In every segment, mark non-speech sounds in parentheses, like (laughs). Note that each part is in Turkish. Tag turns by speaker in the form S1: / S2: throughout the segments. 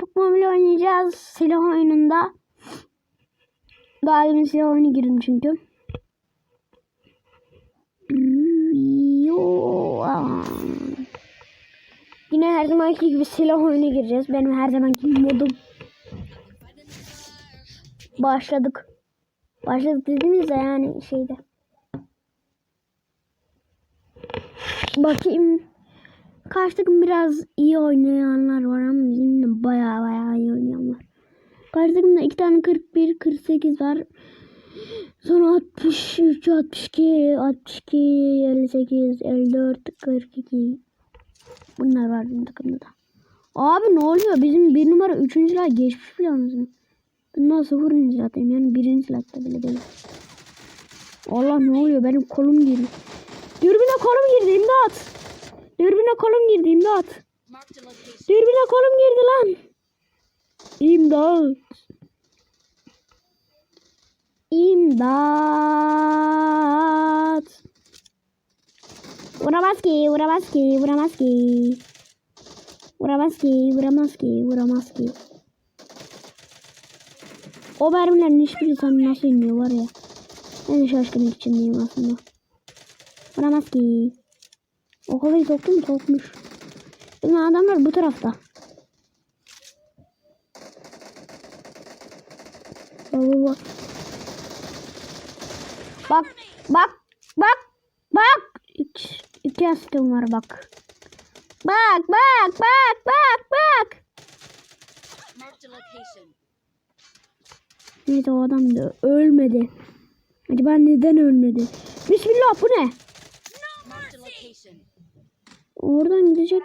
S1: bugün Pokemon oynayacağız. Silah oyununda. Daha demin silah oyunu girdim çünkü. Yine her zamanki gibi silah oyunu gireceğiz. Benim her zamanki modum. Başladık. Başladık dediğimizde yani şeyde. Bakayım. Karşı takım biraz iyi oynayanlar var ama bizim de baya baya iyi oynayanlar. Karşı takımda iki tane 41, 48 var. Sonra 63, 62, 62, 58, 54, 42. Bunlar var bizim takımda da. Abi ne oluyor? Bizim bir numara üçüncü lag geçmiş biliyor musun? Bundan sıfırıncı zaten yani birinci lagda bile değil. Allah ne oluyor? Benim kolum girdi. Dürbüne kolum girdi imdat. Dürbüne kolum girdi imdat. Dürbüne kolum girdi lan. İmdat. İmdat. Vuramaz ki, vuramaz ki, vuramaz ki. Vuramaz ki, vuramaz ki, vuramaz ki. O mermilerin hiçbiri sana nasıl inmiyor var ya. Ben şaşkınlık içindeyim aslında. Vuramaz ki. O havayı soktu mu sokmuş. Şimdi adamlar bu tarafta. Bak bak bak bak bak iki, iki askerim var bak. Bak bak bak bak bak. Neyse o adam da ölmedi. Acaba neden ölmedi? Bismillah bu ne? oradan gidecek.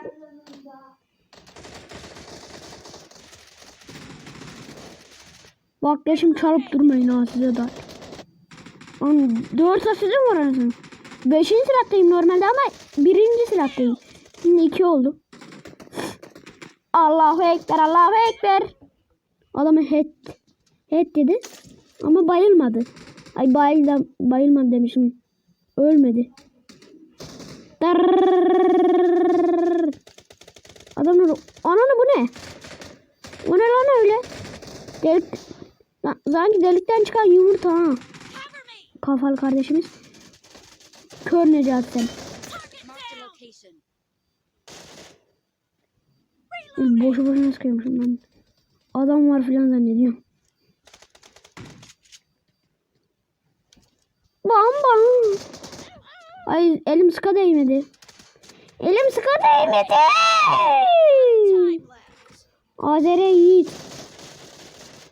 S1: Bak ya şimdi çarpıp durmayın ha size dar. Lan 4 asistim var arasın. 5. silahlayım normalde ama 1. silahlayım. Şimdi 2 oldu. Allahu Ekber Allahu Ekber. Adamı het. Het dedi. Ama bayılmadı. Ay bayıldı, bayılmadı demişim. Ölmedi. Adamın ananı bu ne? O ne lan öyle? Delik sanki delikten çıkan yumurta ha. Kafalı kardeşimiz. Kör Necat sen. Boşu boşuna sıkıyormuşum ben. Adam var filan zannediyorum. Bam bam. Ay elim sıka değmedi. Elim sıka değmedi. Azere Yiğit.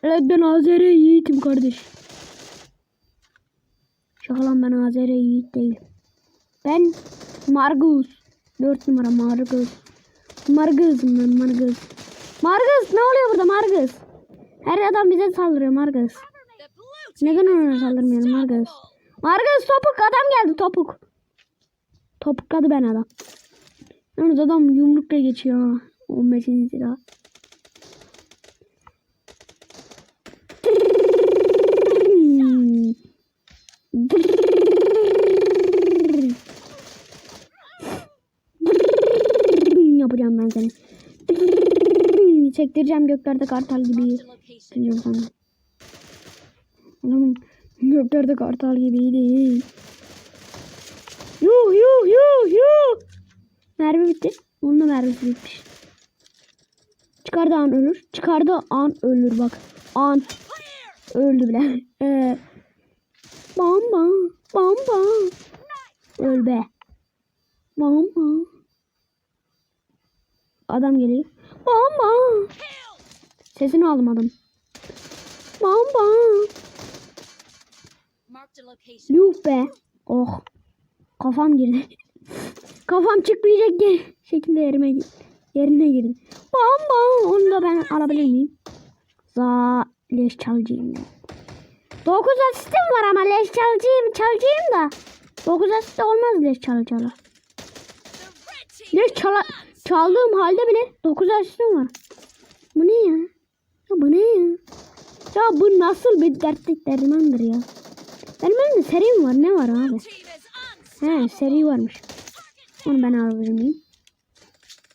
S1: Evet ben Azere Yiğit'im kardeş. Şaka lan ben Azere Yiğit değilim. Ben Margus. Dört numara Margus. Margus'um ben Margus. Margus ne oluyor burada Margus? Her adam bize saldırıyor Margus. Neden ona saldırmıyorum Margus? Margus topuk adam geldi topuk. Topukladı ben adam. Yalnız adam yumrukla geçiyor. ha. 15. lira. Yapacağım ben seni. Çektireceğim göklerde kartal gibi. Biliyorum sana. Adamın göklerde kartal gibiydi. Yuh yuh yuh yuh. Mermi bitti. Onun da mermisi bitmiş. Çıkardı an ölür. Çıkardı an ölür bak. An öldü bile. (laughs) Ee, bam bam. Bam bam. Öl be. Bam bam. Adam geliyor. Bam bam. Sesini aldım adam. Bam bam. Yuh be. Oh. Kafam girdi. Kafam çıkmayacak şekilde yerime yerine girdi. Bam bam. Onu da ben alabilir miyim? Za leş çalcıyım ben. 9 asistim var ama leş çalcıyım çalcıyım da. 9 asist olmaz leş
S2: team
S1: Leş çala çaldığım halde bile 9 asistim var. Bu ne ya? Ya bu ne ya? Ya bu nasıl bir dertlik dermandır ya? Benim elimde seri var? Ne var abi? He seri varmış. Onu ben alabilir miyim?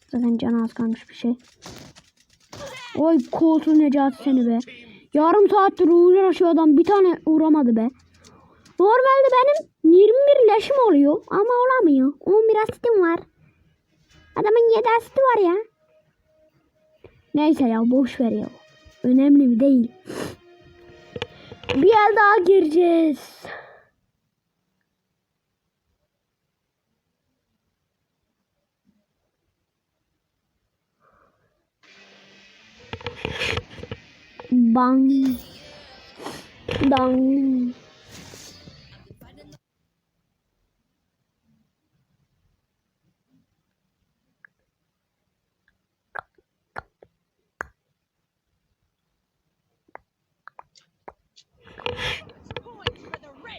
S1: Zaten canı az kalmış bir şey. Oy koltuğu Necati seni be. Yarım saattir uğraşıyor adam bir tane uğramadı be. Normalde benim 21 leşim oluyor ama olamıyor. 11 asitim var. Adamın 7 asiti var ya. Neyse ya boş ver ya. Önemli değil. Bir el daha gireceğiz. Bang. Dang.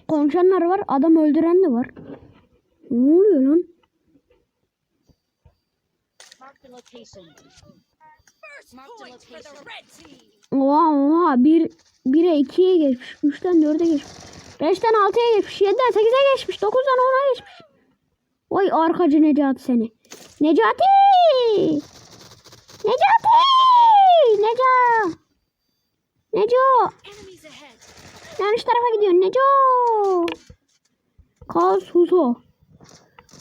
S1: Konuşanlar var, adam öldüren de var. Ne oluyor lan?
S3: Mark the location.
S2: First point for the red team.
S1: Oha oha 1 1'e 2'ye geçmiş. 3'ten 4'e geçmiş. 5'ten 6'ya geçmiş. 'den 8'e geçmiş. 9'dan 10'a geçmiş. Vay arkacı Necati seni. Necati! Necati! Neco! Neco! Yanlış tarafa gidiyorsun Neco! Kaos Huso.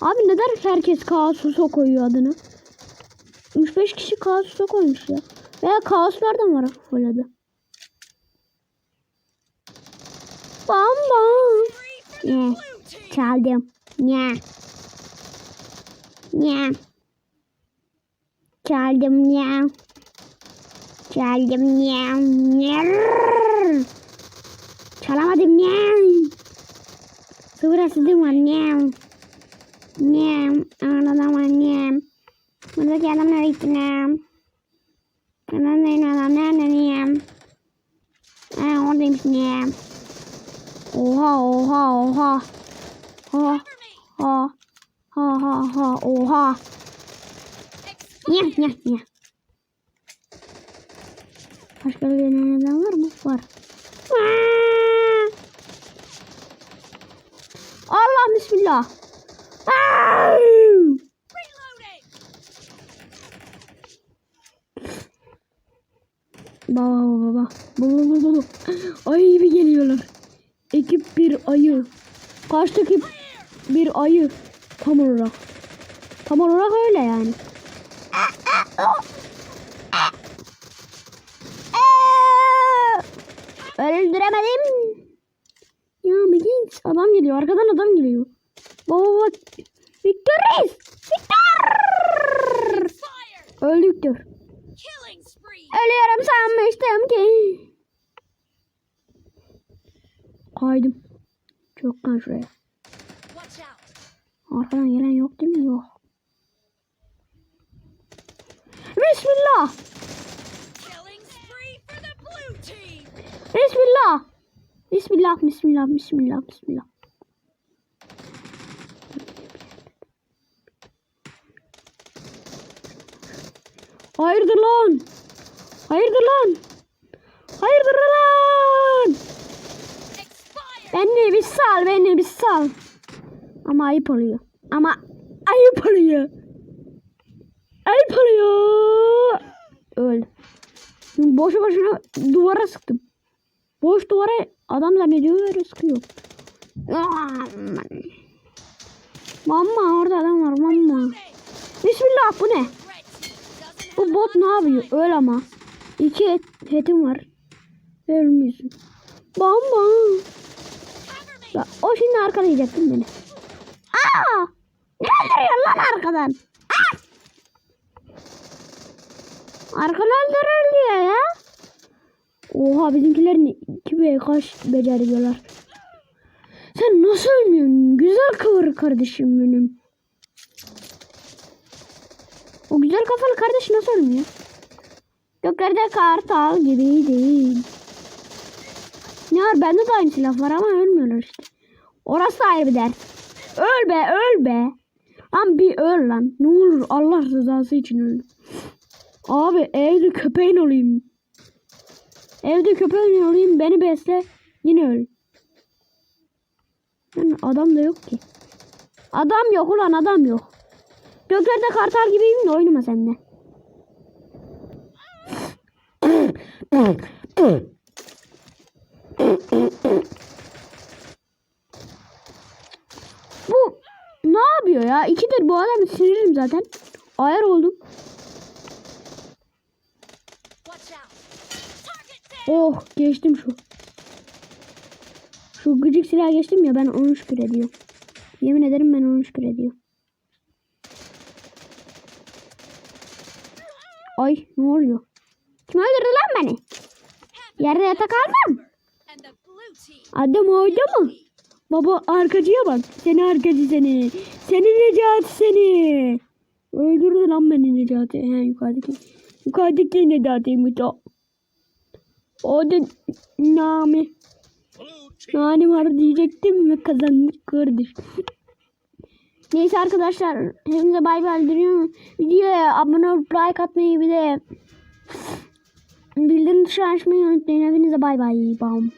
S1: Abi neden herkes Kaos Huso koyuyor adını? 3-5 kişi Kaos Huso koymuş ya. Veya Kaos nereden var öyle Bam bam.
S2: Team.
S1: Çaldım. Nya. Nya. Çaldım nya. Çaldım nya. Nya. Çalamadım nya. Sıfır asidim var nya. Nya. Anladım nya. Buradaki adamlar gitti nya. Anladım adam nerede nya. Ha oradaymış nya. Oha oha oha.
S2: Me.
S1: Ha ha ha ha oha.
S2: Expired.
S1: nya nya. Başka bir neden var mı? Var. Allah bismillah. Aa! Baba baba baba. Baba baba baba. Ay bir geliyorlar. Ekip bir ayı. Karşıdaki bir ayı. Tam olarak. Tam olarak öyle yani. Öldüremedim. Ya Megins adam geliyor. Arkadan adam geliyor. Baba baba. Victor Reis. Victor. Öldü Victor. Sanmıştım ki. Kaydım. Çok kan şuraya. Arkadan gelen yok değil mi? Yok. Bismillah. Bismillah. Bismillah, bismillah, bismillah, bismillah. Hayırdır lan? Hayırdır lan? Hayırdır lan? Beni bir sal, beni bir sal. Ama ayıp oluyor. Ama ayıp oluyor. Ayıp oluyor. Öl. Boşu boşuna duvara sıktım. Boş duvara adam zannediyor öyle sıkıyor. Aman. Mama orada adam var.
S2: Reloading.
S1: Bismillah bu ne? Bu bot ne yapıyor? Öl ama. İki et, hetim var. Ölmüyorsun. Bam bam. Ya, o şimdi arkalayacak değil mi beni? Aa! Ne öldürüyor lan arkadan? Aa! Arkadan öldürüyor ya. Oha bizimkilerin iki be kaç beceriyorlar. Sen nasıl ölmüyorsun? Güzel kıvır kardeşim benim. O güzel kafalı kardeş nasıl ölmüyor? Göklerde kartal gibi değil. Ne var bende de aynı silah var ama ölmüyorlar işte. Orası ayrı bir ders. Öl be öl be. Lan bir öl lan. Ne olur Allah rızası için öl. Abi evde köpeğin olayım. Evde köpeğin olayım beni besle. Yine öl. Yani adam da yok ki. Adam yok ulan adam yok. Göklerde kartal gibiyim de oynama seninle. Bu ne yapıyor ya? İkidir bu adamı sinirim zaten. Ayar oldum. Oh geçtim şu. Şu gıcık silah geçtim ya ben onu şükür ediyorum. Yemin ederim ben onu şükür ediyorum. Ay ne oluyor? Kim öldürdü lan beni? Yerde yatak almam. Adam orada mı? Baba arkacıya bak. Seni arkacı seni. Seni Necati seni. Öldürdü lan beni Necati. He yukarıdaki. Yukarıdaki Necati'ymiş o. O da Nami. Nami var diyecektim ve kazandık kardeş. Neyse arkadaşlar. Hepinize bay bay diliyorum. Videoya abone olup like atmayı bir de bildirim tuşu açmayı unutmayın. Hepinize bay bay. Bam.